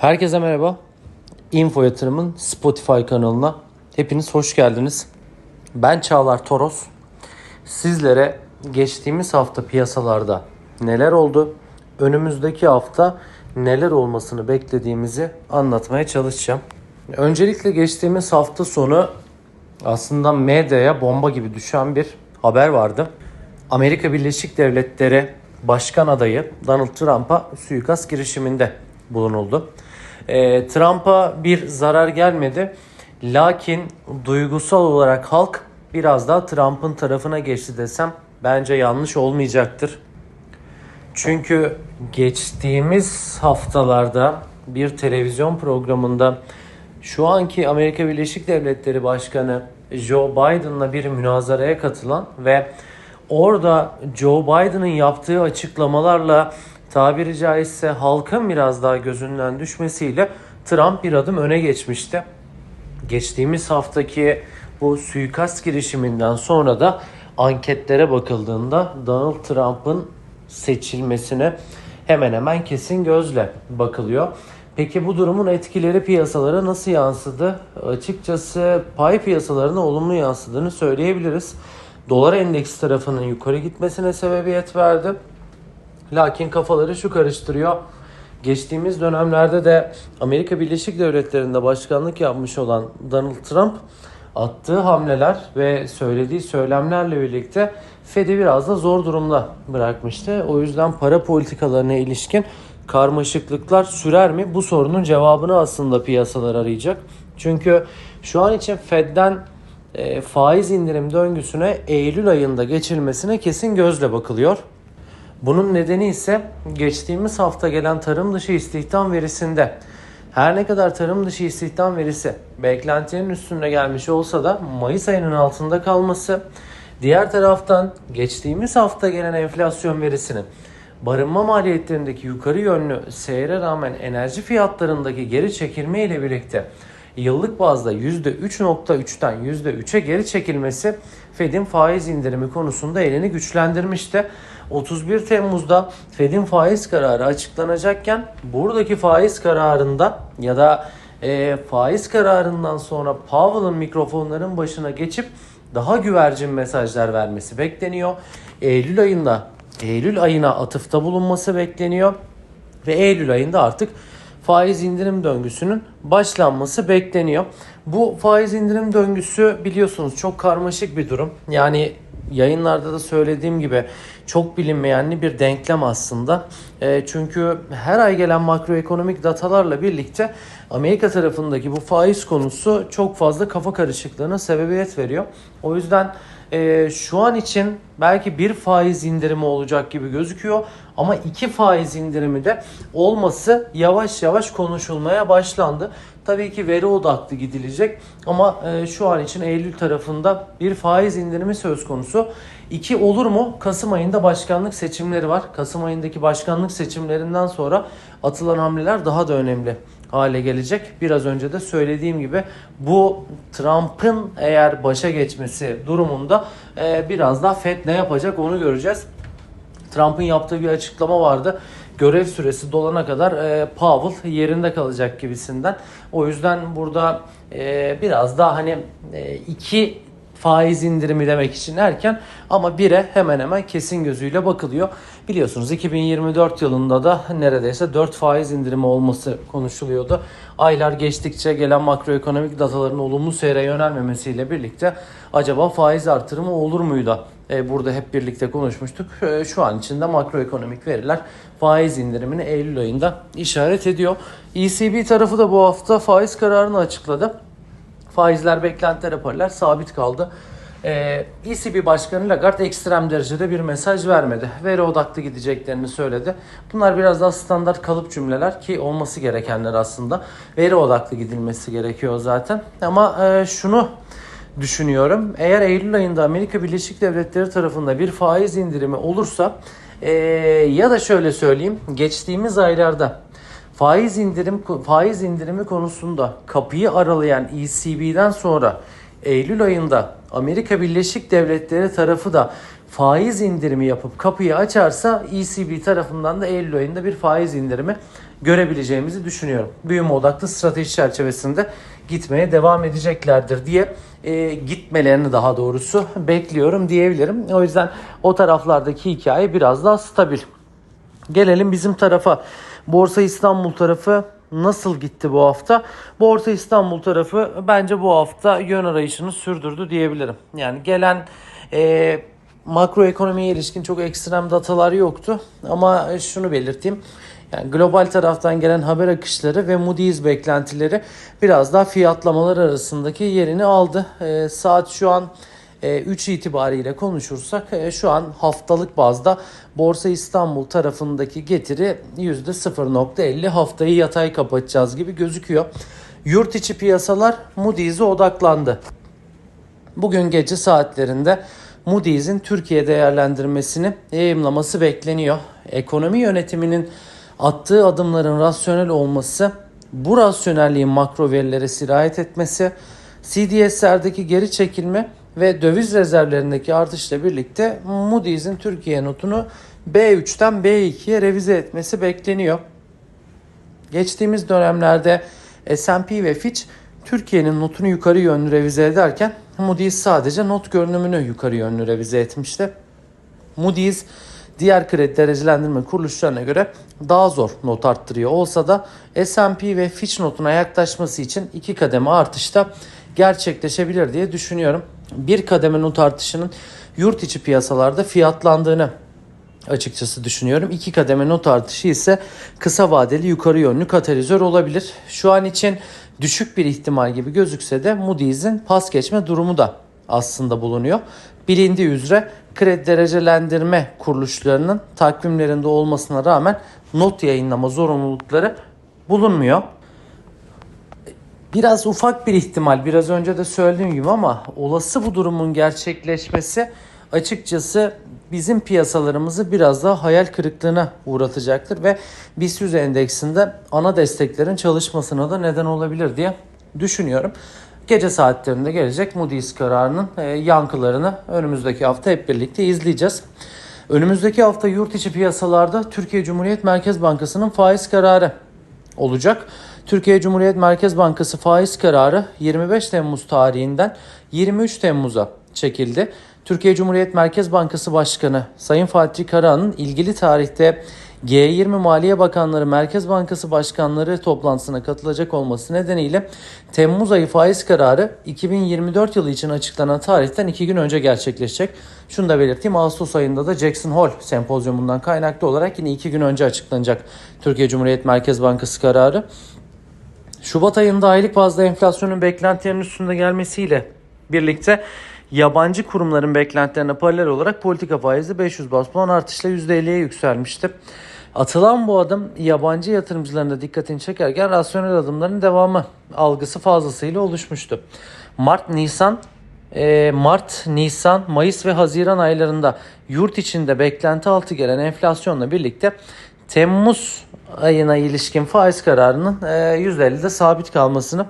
Herkese merhaba. Info Yatırım'ın Spotify kanalına hepiniz hoş geldiniz. Ben Çağlar Toros. Sizlere geçtiğimiz hafta piyasalarda neler oldu, önümüzdeki hafta neler olmasını beklediğimizi anlatmaya çalışacağım. Öncelikle geçtiğimiz hafta sonu aslında medyaya bomba gibi düşen bir haber vardı. Amerika Birleşik Devletleri Başkan adayı Donald Trump'a suikast girişiminde bulunuldu. Ee, Trump'a bir zarar gelmedi. Lakin duygusal olarak halk biraz daha Trump'ın tarafına geçti desem bence yanlış olmayacaktır. Çünkü geçtiğimiz haftalarda bir televizyon programında şu anki Amerika Birleşik Devletleri Başkanı Joe Biden'la bir münazaraya katılan ve orada Joe Biden'ın yaptığı açıklamalarla tabiri caizse halkın biraz daha gözünden düşmesiyle Trump bir adım öne geçmişti. Geçtiğimiz haftaki bu suikast girişiminden sonra da anketlere bakıldığında Donald Trump'ın seçilmesine hemen hemen kesin gözle bakılıyor. Peki bu durumun etkileri piyasalara nasıl yansıdı? Açıkçası pay piyasalarına olumlu yansıdığını söyleyebiliriz. Dolar endeksi tarafının yukarı gitmesine sebebiyet verdi. Lakin kafaları şu karıştırıyor. Geçtiğimiz dönemlerde de Amerika Birleşik Devletleri'nde başkanlık yapmış olan Donald Trump attığı hamleler ve söylediği söylemlerle birlikte Fed'i biraz da zor durumda bırakmıştı. O yüzden para politikalarına ilişkin karmaşıklıklar sürer mi? Bu sorunun cevabını aslında piyasalar arayacak. Çünkü şu an için Fed'den e, faiz indirim döngüsüne Eylül ayında geçilmesine kesin gözle bakılıyor. Bunun nedeni ise geçtiğimiz hafta gelen tarım dışı istihdam verisinde her ne kadar tarım dışı istihdam verisi beklentinin üstünde gelmiş olsa da Mayıs ayının altında kalması, diğer taraftan geçtiğimiz hafta gelen enflasyon verisinin barınma maliyetlerindeki yukarı yönlü seyre rağmen enerji fiyatlarındaki geri çekilme ile birlikte yıllık bazda %3.3'ten %3'e geri çekilmesi Fed'in faiz indirimi konusunda elini güçlendirmişti. 31 Temmuz'da Fed'in faiz kararı açıklanacakken buradaki faiz kararında ya da e, faiz kararından sonra Powell'ın mikrofonların başına geçip daha güvercin mesajlar vermesi bekleniyor. Eylül ayında Eylül ayına atıfta bulunması bekleniyor ve Eylül ayında artık faiz indirim döngüsünün başlanması bekleniyor. Bu faiz indirim döngüsü biliyorsunuz çok karmaşık bir durum. Yani yayınlarda da söylediğim gibi çok bilinmeyenli bir denklem aslında. E, çünkü her ay gelen makroekonomik datalarla birlikte Amerika tarafındaki bu faiz konusu çok fazla kafa karışıklığına sebebiyet veriyor. O yüzden e, şu an için belki bir faiz indirimi olacak gibi gözüküyor ama iki faiz indirimi de olması yavaş yavaş konuşulmaya başlandı. Tabii ki veri odaklı gidilecek ama e, şu an için Eylül tarafında bir faiz indirimi söz konusu. İki olur mu? Kasım ayında başkanlık seçimleri var. Kasım ayındaki başkanlık seçimlerinden sonra atılan hamleler daha da önemli hale gelecek. Biraz önce de söylediğim gibi bu Trump'ın eğer başa geçmesi durumunda e, biraz daha Fed ne yapacak onu göreceğiz. Trump'ın yaptığı bir açıklama vardı. Görev süresi dolana kadar e, Powell yerinde kalacak gibisinden. O yüzden burada e, biraz daha hani e, iki faiz indirimi demek için erken ama bire hemen hemen kesin gözüyle bakılıyor. Biliyorsunuz 2024 yılında da neredeyse 4 faiz indirimi olması konuşuluyordu. Aylar geçtikçe gelen makroekonomik dataların olumlu seyre yönelmemesiyle birlikte acaba faiz artırımı olur muydu? E, burada hep birlikte konuşmuştuk. E, şu an içinde makroekonomik veriler faiz indirimini Eylül ayında işaret ediyor. ECB tarafı da bu hafta faiz kararını açıkladı. Faizler beklentiler yaparlar sabit kaldı. Ee, ECB Başkanı Lagarde ekstrem derecede bir mesaj vermedi. Veri odaklı gideceklerini söyledi. Bunlar biraz daha standart kalıp cümleler ki olması gerekenler aslında. Veri odaklı gidilmesi gerekiyor zaten. Ama e, şunu düşünüyorum. Eğer Eylül ayında Amerika Birleşik Devletleri tarafında bir faiz indirimi olursa e, ya da şöyle söyleyeyim geçtiğimiz aylarda faiz indirim faiz indirimi konusunda kapıyı aralayan ECB'den sonra Eylül ayında Amerika Birleşik Devletleri tarafı da faiz indirimi yapıp kapıyı açarsa ECB tarafından da Eylül ayında bir faiz indirimi görebileceğimizi düşünüyorum. Büyüme odaklı strateji çerçevesinde gitmeye devam edeceklerdir diye e, gitmelerini daha doğrusu bekliyorum diyebilirim. O yüzden o taraflardaki hikaye biraz daha stabil. Gelelim bizim tarafa. Borsa İstanbul tarafı nasıl gitti bu hafta? Borsa İstanbul tarafı bence bu hafta yön arayışını sürdürdü diyebilirim. Yani gelen e, makroekonomiye ilişkin çok ekstrem datalar yoktu. Ama şunu belirteyim. Yani global taraftan gelen haber akışları ve Moody's beklentileri biraz daha fiyatlamalar arasındaki yerini aldı. E, saat şu an 3 itibariyle konuşursak e, şu an haftalık bazda Borsa İstanbul tarafındaki getiri %0.50 haftayı yatay kapatacağız gibi gözüküyor. Yurt içi piyasalar Moody's'e odaklandı. Bugün gece saatlerinde Moody's'in Türkiye değerlendirmesini yayımlaması bekleniyor. Ekonomi yönetiminin attığı adımların rasyonel olması, bu rasyonelliğin makro verilere sirayet etmesi, CDS'lerdeki geri çekilme ve döviz rezervlerindeki artışla birlikte Moody's'in Türkiye notunu B3'ten B2'ye revize etmesi bekleniyor. Geçtiğimiz dönemlerde S&P ve Fitch Türkiye'nin notunu yukarı yönlü revize ederken Moody's sadece not görünümünü yukarı yönlü revize etmişti. Moody's diğer kredi derecelendirme kuruluşlarına göre daha zor not arttırıyor olsa da S&P ve Fitch notuna yaklaşması için iki kademe artışta gerçekleşebilir diye düşünüyorum. Bir kademe not artışının yurt içi piyasalarda fiyatlandığını açıkçası düşünüyorum. İki kademe not artışı ise kısa vadeli yukarı yönlü katalizör olabilir. Şu an için düşük bir ihtimal gibi gözükse de Moody's'in pas geçme durumu da aslında bulunuyor. Bilindiği üzere kredi derecelendirme kuruluşlarının takvimlerinde olmasına rağmen not yayınlama zorunlulukları bulunmuyor. Biraz ufak bir ihtimal biraz önce de söylediğim gibi ama olası bu durumun gerçekleşmesi açıkçası bizim piyasalarımızı biraz daha hayal kırıklığına uğratacaktır ve BIST 100 endeksinde ana desteklerin çalışmasına da neden olabilir diye düşünüyorum. Gece saatlerinde gelecek Moody's kararının e, yankılarını önümüzdeki hafta hep birlikte izleyeceğiz. Önümüzdeki hafta yurt içi piyasalarda Türkiye Cumhuriyet Merkez Bankası'nın faiz kararı olacak. Türkiye Cumhuriyet Merkez Bankası faiz kararı 25 Temmuz tarihinden 23 Temmuz'a çekildi. Türkiye Cumhuriyet Merkez Bankası Başkanı Sayın Fatih Karahan'ın ilgili tarihte G20 Maliye Bakanları Merkez Bankası Başkanları toplantısına katılacak olması nedeniyle Temmuz ayı faiz kararı 2024 yılı için açıklanan tarihten 2 gün önce gerçekleşecek. Şunu da belirteyim Ağustos ayında da Jackson Hole sempozyumundan kaynaklı olarak yine 2 gün önce açıklanacak Türkiye Cumhuriyet Merkez Bankası kararı. Şubat ayında aylık bazda enflasyonun beklentilerin üstünde gelmesiyle birlikte yabancı kurumların beklentilerine paralel olarak politika faizi 500 bas puan artışla %50'ye yükselmişti. Atılan bu adım yabancı yatırımcıların da dikkatini çekerken rasyonel adımların devamı algısı fazlasıyla oluşmuştu. Mart, Nisan e, Mart, Nisan, Mayıs ve Haziran aylarında yurt içinde beklenti altı gelen enflasyonla birlikte Temmuz ayına ilişkin faiz kararının %50'de sabit kalmasını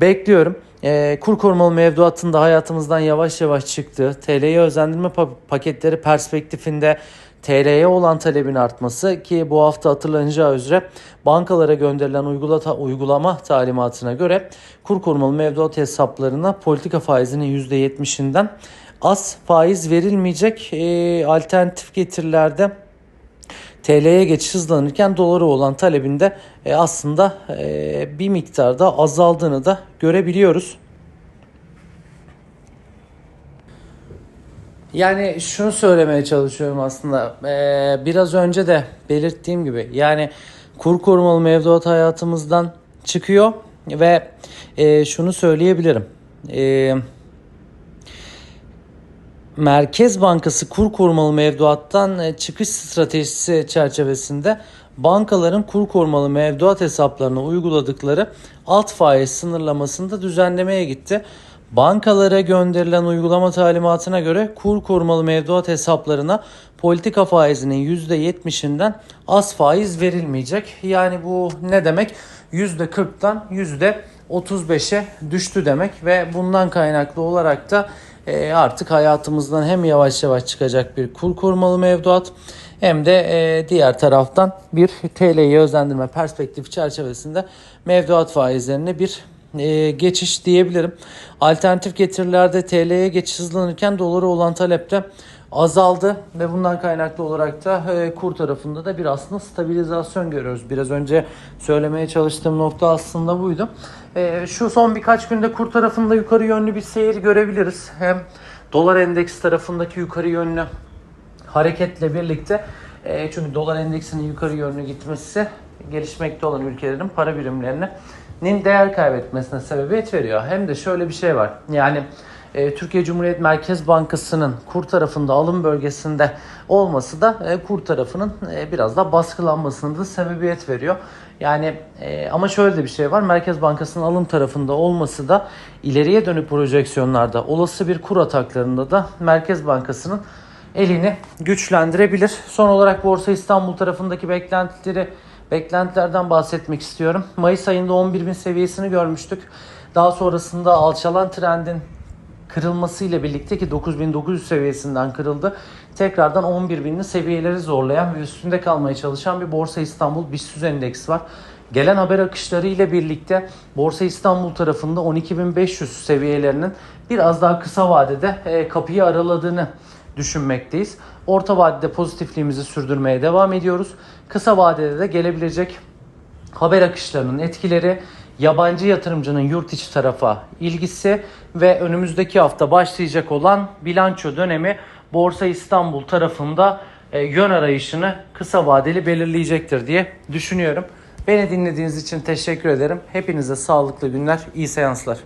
bekliyorum. E, kur korumalı mevduatın da hayatımızdan yavaş yavaş çıktığı, TL'ye özendirme paketleri perspektifinde TL'ye olan talebin artması ki bu hafta hatırlanacağı üzere bankalara gönderilen uygula, uygulama talimatına göre kur korumalı mevduat hesaplarına politika faizinin %70'inden az faiz verilmeyecek e, alternatif getirilerde TL'ye geçiş hızlanırken dolara olan talebinde e, aslında e, bir miktarda azaldığını da görebiliyoruz. Yani şunu söylemeye çalışıyorum aslında. Ee, biraz önce de belirttiğim gibi yani kur korumalı mevduat hayatımızdan çıkıyor ve e, şunu söyleyebilirim. E, Merkez Bankası kur korumalı mevduattan e, çıkış stratejisi çerçevesinde bankaların kur korumalı mevduat hesaplarına uyguladıkları alt faiz sınırlamasında düzenlemeye gitti. Bankalara gönderilen uygulama talimatına göre kur korumalı mevduat hesaplarına politika faizinin %70'inden az faiz verilmeyecek. Yani bu ne demek? %40'dan 35'e düştü demek ve bundan kaynaklı olarak da e, artık hayatımızdan hem yavaş yavaş çıkacak bir kur korumalı mevduat hem de e, diğer taraftan bir TL'yi özlendirme perspektifi çerçevesinde mevduat faizlerine bir e, geçiş diyebilirim. Alternatif getirilerde TL'ye geçiş hızlanırken dolara olan talepte azaldı ve bundan kaynaklı olarak da e, kur tarafında da bir aslında stabilizasyon görüyoruz. Biraz önce söylemeye çalıştığım nokta aslında buydu. E, şu son birkaç günde kur tarafında yukarı yönlü bir seyir görebiliriz. Hem dolar endeks tarafındaki yukarı yönlü hareketle birlikte e, çünkü dolar endeksinin yukarı yönlü gitmesi gelişmekte olan ülkelerin para birimlerinin değer kaybetmesine sebebiyet veriyor. Hem de şöyle bir şey var. Yani e, Türkiye Cumhuriyet Merkez Bankası'nın kur tarafında alım bölgesinde olması da e, kur tarafının e, biraz da baskılanmasına da sebebiyet veriyor. Yani e, ama şöyle de bir şey var. Merkez Bankası'nın alım tarafında olması da ileriye dönük projeksiyonlarda olası bir kur ataklarında da Merkez Bankası'nın elini güçlendirebilir. Son olarak Borsa İstanbul tarafındaki beklentileri beklentilerden bahsetmek istiyorum. Mayıs ayında 11.000 seviyesini görmüştük. Daha sonrasında alçalan trendin kırılmasıyla birlikte ki 9900 seviyesinden kırıldı. Tekrardan 11.000'li seviyeleri zorlayan ve üstünde kalmaya çalışan bir Borsa İstanbul BIST endeks var. Gelen haber akışları ile birlikte Borsa İstanbul tarafında 12.500 seviyelerinin biraz daha kısa vadede e, kapıyı araladığını düşünmekteyiz. Orta vadede pozitifliğimizi sürdürmeye devam ediyoruz. Kısa vadede de gelebilecek haber akışlarının etkileri, yabancı yatırımcının yurt içi tarafa ilgisi ve önümüzdeki hafta başlayacak olan bilanço dönemi Borsa İstanbul tarafında e, yön arayışını kısa vadeli belirleyecektir diye düşünüyorum. Beni dinlediğiniz için teşekkür ederim. Hepinize sağlıklı günler, iyi seanslar.